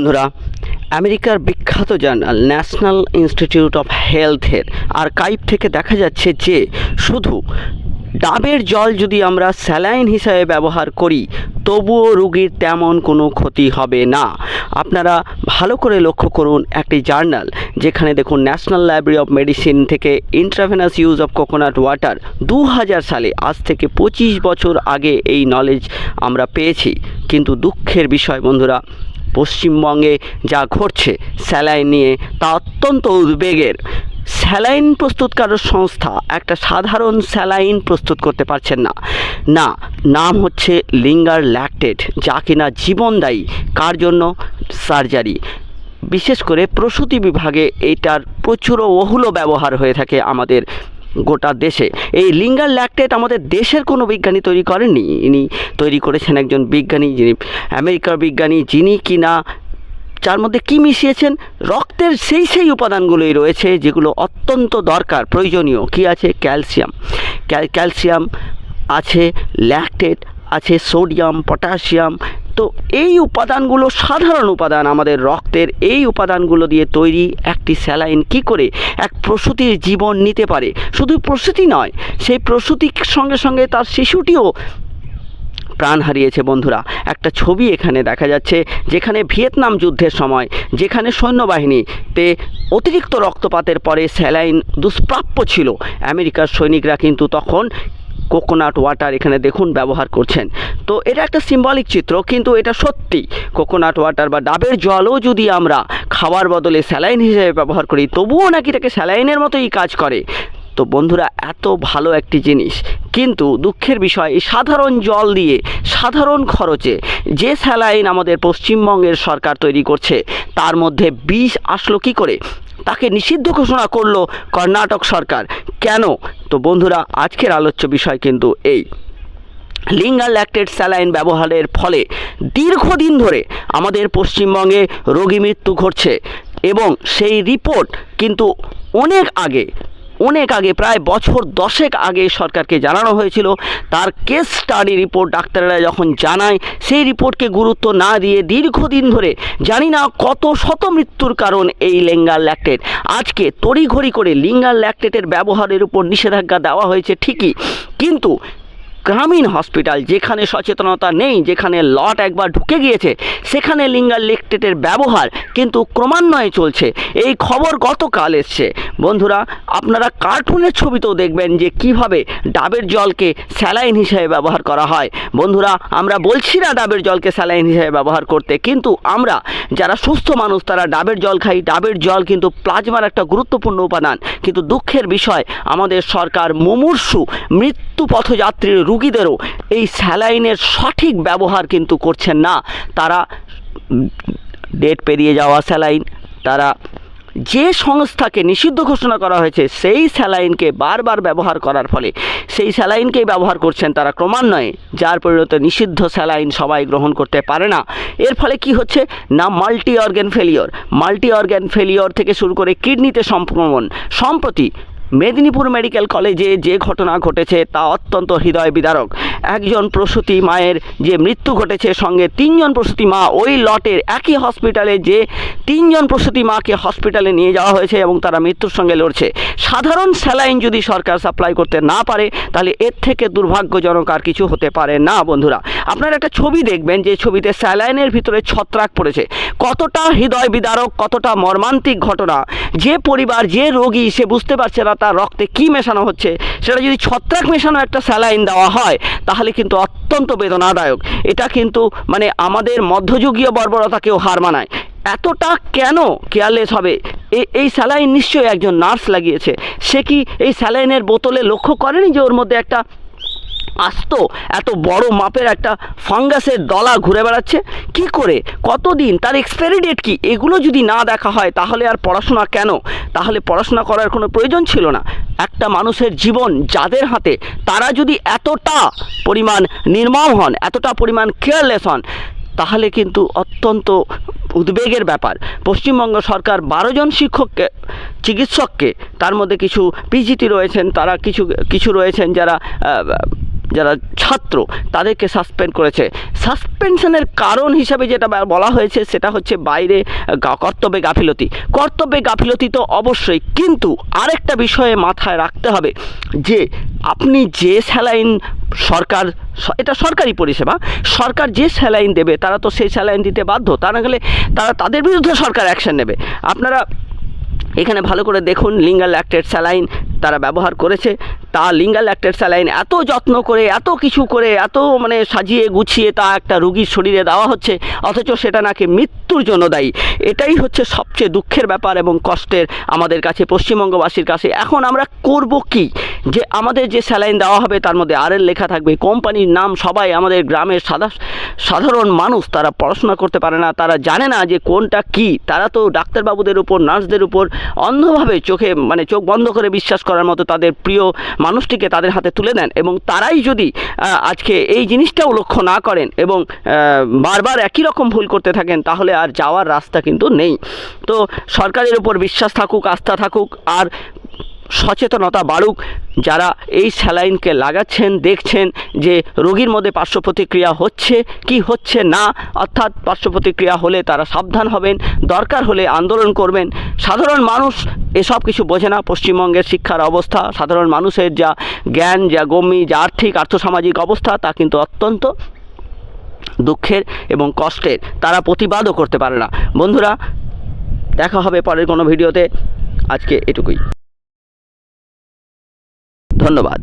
বন্ধুরা, আমেরিকার বিখ্যাত জার্নাল ন্যাশনাল ইনস্টিটিউট অফ হেলথের আর আর্কাইভ থেকে দেখা যাচ্ছে যে শুধু ডাবের জল যদি আমরা স্যালাইন হিসাবে ব্যবহার করি, তবুও রুগীর তেমন কোনো ক্ষতি হবে না। আপনারা ভালো করে লক্ষ্য করুন একটি জার্নাল, যেখানে দেখুন ন্যাশনাল লাইব্রেরি অফ মেডিসিন থেকে intravenous use of coconut water দু হাজার সালে, আজ থেকে পঁচিশ বছর আগে এই নলেজ আমরা পেয়েছি। কিন্তু দুঃখের বিষয় বন্ধুরা পশ্চিমবঙ্গে যা ঘটছে, স্যালাইন নিয়ে তা অত্যন্ত উদ্বেগের। স্যালাইন প্রস্তুতকারক সংস্থা একটা সাধারণ স্যালাইন প্রস্তুত করতে পারছেন না। না, নাম হচ্ছে লিঙ্গার ল্যাকটেড যা কিনা জীবনদায়ী, কার জন্য? সার্জারি। বিশেষ করে প্রসূতি বিভাগে এটার প্রচুর বহুল ব্যবহার হয়ে থাকে আমাদের গোটা দেশে। এই লিঙ্গার ল্যাকটেট আমাদের দেশের কোনো বিজ্ঞানী তৈরি করেননি। ইনি তৈরি করেছেন একজন বিজ্ঞানী যিনি আমেরিকার বিজ্ঞানী, যিনি কিনা যার মধ্যে কী মিশিয়েছেন, রক্তের সেই সেই উপাদানগুলোই রয়েছে যেগুলো অত্যন্ত দরকার, প্রয়োজনীয়। কী আছে? ক্যালসিয়াম। ক্যাল- ক্যালসিয়াম আছে, ল্যাকটেট আছে, সোডিয়াম, পটাশিয়াম। তো এই উপাদানগুলো সাধারণ উপাদান আমাদের রক্তের এই উপাদানগুলো দিয়ে তৈরি একটি স্যালাইন কি করে এক প্রসূতির জীবন নিতে পারে? শুধু প্রসূতি নয়, সেই প্রসূতির সঙ্গে সঙ্গে তার শিশুটিও প্রাণ হারিয়েছে বন্ধুরা। একটা ছবি এখানে দেখা যাচ্ছে, যেখানে ভিয়েতনাম যুদ্ধের সময়, যেখানে সৈন্যবাহিনীতে অতিরিক্ত রক্তপাতের পরে স্যালাইন দুষ্প্রাপ্য ছিল। আমেরিকার সৈনিকরা কিন্তু তখন কোকোনাট ওয়াটার এখানে দেখুন ব্যবহার করছেন। তো এটা একটা সিম্বলিক চিত্র, কিন্তু এটা সত্যি। কোকোনাট ওয়াটার বা ডাবের জলও যদি আমরা খাবার বদলে স্যালাইন হিসেবে ব্যবহার করি, তবুও নাকি এটাকে স্যালাইনের মতোই কাজ করে। তো বন্ধুরা, এত ভালো একটি জিনিস। কিন্তু দুঃখের বিষয়, এই সাধারণ জল দিয়ে, সাধারণ খরচে যে স্যালাইন আমাদের পশ্চিমবঙ্গের সরকার তৈরি করছে, তার মধ্যে বিষ আসলো কি করে? তাকে নিষিদ্ধ ঘোষণা করল কর্ণাটক সরকার। কেন? তো বন্ধুরা, আজকের আলোচ্য বিষয় কিন্তু এই। লিঙ্গাল ল্যাকটেড স্যালাইন ব্যবহারের ফলে দীর্ঘদিন ধরে আমাদের পশ্চিমবঙ্গে রোগী মৃত্যু ঘটছে এবং সেই রিপোর্ট কিন্তু অনেক আগে অনেক আগে, প্রায় বছর দশেক আগে সরকারকে জানানো হয়েছিল। তার কেস স্টাডি রিপোর্ট ডাক্তাররা যখন জানায়, সেই রিপোর্টকে গুরুত্ব না দিয়ে দীর্ঘদিন ধরে জানি না কত শত মৃত্যুর কারণ এই লিঙ্গার ল্যাকটেট আজকে তড়িঘড়ি করে লিঙ্গার ল্যাকটেটের ব্যবহারের উপর নিষেধাজ্ঞা দেওয়া হয়েছে ঠিকই, কিন্তু গ্রামীণ হসপিটাল, যেখানে সচেতনতা নেই, যেখানে লট একবার ঢুকে গিয়েছে, সেখানে লিঙ্গার লেকটেটের ব্যবহার কিন্তু ক্রমান্বয়ে চলছে। এই খবর গতকাল এসছে। বন্ধুরা, আপনারা কার্টুনের ছবিতেও দেখবেন যে কীভাবে ডাবের জলকে স্যালাইন হিসেবে ব্যবহার করা হয়। বন্ধুরা, আমরা বলছি না ডাবের জলকে স্যালাইন হিসেবে ব্যবহার করতে, কিন্তু আমরা যারা সুস্থ মানুষ, তারা ডাবের জল খাই। ডাবের জল কিন্তু প্লাজমার একটা গুরুত্বপূর্ণ উপাদান। কিন্তু দুঃখের বিষয়, আমাদের সরকার মুমূর্ষু মৃত্যু পথযাত্রীর রুগীদেরও এই স্যালাইনের সঠিক ব্যবহার কিন্তু করছেন না। তারা ডেট পেরিয়ে যাওয়া স্যালাইন, তারা যে সংস্থাকে নিষিদ্ধ ঘোষণা করা হয়েছে, সেই স্যালাইনকে বারবার ব্যবহার করার ফলে, সেই স্যালাইনকেই ব্যবহার করছেন তারা ক্রমান্বয়ে, যার পরিণত নিষিদ্ধ স্যালাইন সবাই গ্রহণ করতে পারে না। এর ফলে কি হচ্ছে? না multi organ failure. Multi organ failure থেকে শুরু করে কিডনিতে সংক্রমণ সম্প্রতি মেদিনীপুর মেডিকেল কলেজে যে ঘটনা ঘটেছে তা অত্যন্ত হৃদয় বিদারক। একজন প্রসূতি মায়ের যে মৃত্যু ঘটেছে সঙ্গে তিনজন প্রসূতি মা ওই লটের একই হসপিটালে যে তিনজন প্রসূতি মাকে হসপিটালে নিয়ে যাওয়া হয়েছে এবং তারা মৃত্যুর সঙ্গে লড়ছে। সাধারণ স্যালাইন যদি সরকার সাপ্লাই করতে না পারে, তাহলে এর থেকে দুর্ভাগ্যজনক আর কিছু হতে পারে না, বন্ধুরা। আপনারা একটা ছবি দেখবেন যে ছবিতে স্যালাইনের ভিতরে ছত্রাক পড়েছে। কতটা হৃদয় বিদারক, কতটা মর্মান্তিক ঘটনা। যে পরিবার, যে রোগী, সে বুঝতে পারছে না তার রক্তে কি মেশানো হচ্ছে? সেটা যদি ছত্রাক মেশানো একটা স্যালাইন দেওয়া হয়, তাহলে কিন্তু অত্যন্ত বেদনাদায়ক। এটা কিন্তু মানে আমাদের মধ্যযুগীয় বর্বরতাকেও হার মানায়। এতটা কেন কেয়ারলেস হবে? এই স্যালাইন নিশ্চয়ই একজন নার্স লাগিয়েছে। সে কি এই স্যালাইনের বোতলে লক্ষ্য করেনি যে ওর মধ্যে একটা আস্ত, এত বড় মাপের একটা ফাঙ্গাসের দলা ঘুরে বেড়াচ্ছে। কি করে? কতদিন? তার এক্সপায়ারি ডেট কী? এগুলো যদি না দেখা হয়, তাহলে আর পড়াশোনা কেন? তাহলে পড়াশোনা করার কোনো প্রয়োজন ছিল না। একটা মানুষের জীবন যাদের হাতে, তারা যদি এতটা পরিমাণ নির্মম হন, এতটা পরিমাণ কেয়ারলেস হন তাহলে কিন্তু অত্যন্ত উদ্বেগের ব্যাপার। পশ্চিমবঙ্গ সরকার বারো জন শিক্ষককে, চিকিৎসককে, তার মধ্যে কিছু পিজিটি রয়েছেন, তারা কিছু কিছু রয়েছেন যারা যারা ছাত্র, তাদেরকে সাসপেন্ড করেছে। সাসপেনশনের কারণ হিসাবে যেটা বলা হয়েছে, সেটা হচ্ছে বাইরে কর্তব্যে গাফিলতি। কর্তব্যে গাফিলতি তো অবশ্যই, কিন্তু আরেকটা বিষয়ে মাথায় রাখতে হবে যে, আপনি যে স্যালাইন সরকার, এটা সরকারি পরিষেবা, সরকার যে স্যালাইন দেবে, তারা তো সেই স্যালাইন দিতে বাধ্য। তা না গেলে তারা তাদের বিরুদ্ধে সরকার অ্যাকশন নেবে। আপনারা এখানে ভালো করে দেখুন লিঙ্গাল অ্যাক্টেড স্যালাইন তারা ব্যবহার করেছে, তা লিঙ্গাল অ্যাক্টেড স্যালাইন এত যত্ন করে, এত কিছু করে, এত মানে সাজিয়ে গুছিয়ে তা একটা রুগীর শরীরে দেওয়া হচ্ছে, অথচ সেটা নাকি মৃত্যুর জন্য দায়ী। এটাই হচ্ছে সবচেয়ে দুঃখের ব্যাপার এবং কষ্টের আমাদের কাছে, পশ্চিমবঙ্গবাসীর কাছে। এখন আমরা করব কি? যে আমাদের যে স্যালাইন দেওয়া হবে তার মধ্যে আর লেখা থাকবে। কোম্পানির নাম সবাই আমাদের গ্রামের সাদা, সাধারণ মানুষ, তারা পড়াশোনা করতে পারে না, তারা জানে না যে কোনটা কি। তারা তো ডাক্তারবাবুদের উপর, নার্সদের উপর অন্ধভাবে চোখে মানে চোখ বন্ধ করে বিশ্বাস করার মতো তাদের প্রিয় মানুষটিকে তাদের হাতে তুলে দেন এবং তারাই যদি আজকে এই জিনিসটাও লক্ষ্য না করেন এবং বারবার একই রকম ভুল করতে থাকেন, তাহলে আর যাওয়ার রাস্তা কিন্তু নেই। তো সরকারের উপর বিশ্বাস থাকুক, আস্থা থাকুক, আর সচেতনতা বাড়ুক। যারা এই স্যালাইনকে লাগাচ্ছেন, দেখছেন যে রোগীর মধ্যে পার্শ্ব প্রতিক্রিয়া হচ্ছে কি হচ্ছে না, অর্থাৎ পার্শ্ব প্রতিক্রিয়া হলে তারা সাবধান হবেন, দরকার হলে আন্দোলন করবেন। সাধারণ মানুষ এসব কিছু বোঝে না। পশ্চিমবঙ্গের শিক্ষার অবস্থা, সাধারণ মানুষের যা জ্ঞান, যা গম্যি যা আর্থিক, আর্থসামাজিক অবস্থা, তা কিন্তু অত্যন্ত দুঃখের এবং কষ্টের। তারা প্রতিবাদও করতে পারে না। বন্ধুরা, দেখা হবে পরের কোনো ভিডিওতে। আজকে এটুকুই। ধন্যবাদ।